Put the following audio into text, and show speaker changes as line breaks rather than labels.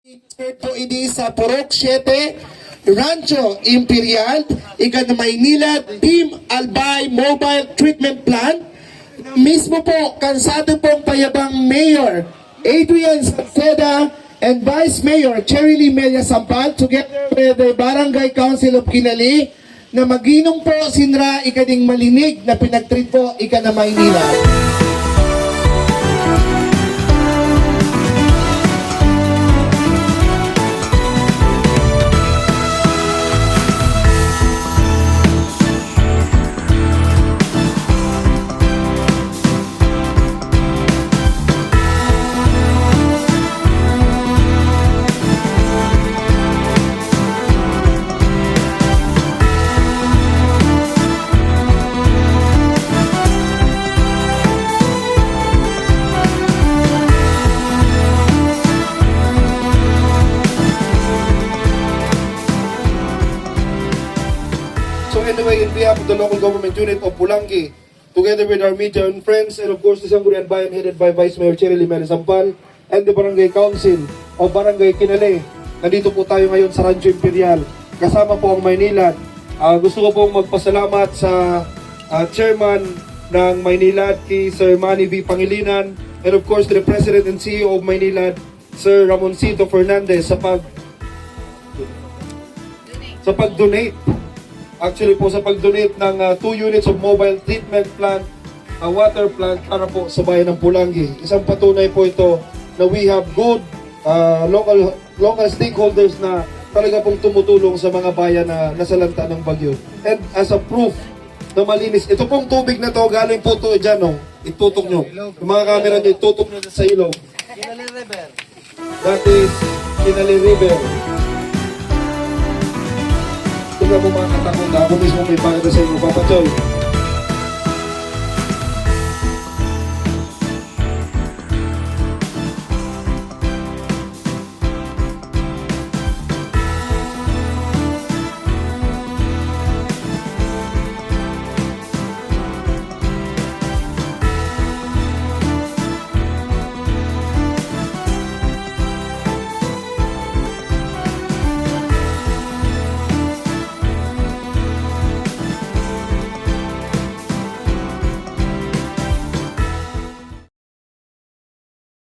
Ito ini sa Purok 7, Rancho Imperial, ikan Maynila, Team Albay Mobile Treatment Plant. Mismo po, kansado pong payabang Mayor Adrian Salceda and Vice Mayor Cheryl Melia Sampal together with the Barangay Council of Kinali na maginong po sinra ikaning malinig na pinagtreat po ika na Maynila.
So anyway, in behalf of the local government unit of Pulangi, together with our media and friends, and of course the Sangguniang Bayan headed by Vice Mayor Cheryl Jimenez Sampal, and the Barangay Council of Barangay Kinale, nandito po tayo ngayon sa Rancho Imperial. Kasama po ang Maynila. Ah, gusto ko pong magpasalamat sa ah, chairman ng Maynila, kay Sir Manny V. Pangilinan, and of course the President and CEO of Maynila, Sir Ramoncito Fernandez sa pag sa pag-donate Actually po sa pag-donate ng 2 units of mobile treatment plant, a water plant para po sa bayan ng Pulangi. Isang patunay po ito na we have good uh, local local stakeholders na talaga pong tumutulong sa mga bayan na nasalanta ng bagyo. And as a proof na malinis, ito pong tubig na to galing po to dyan, no? itutok nyo. Yung mga camera nyo, itutok nyo sa ilog. That is Kinali River. Mo mga katakot na ako mismo may pakita sa inyo, Papa Choy.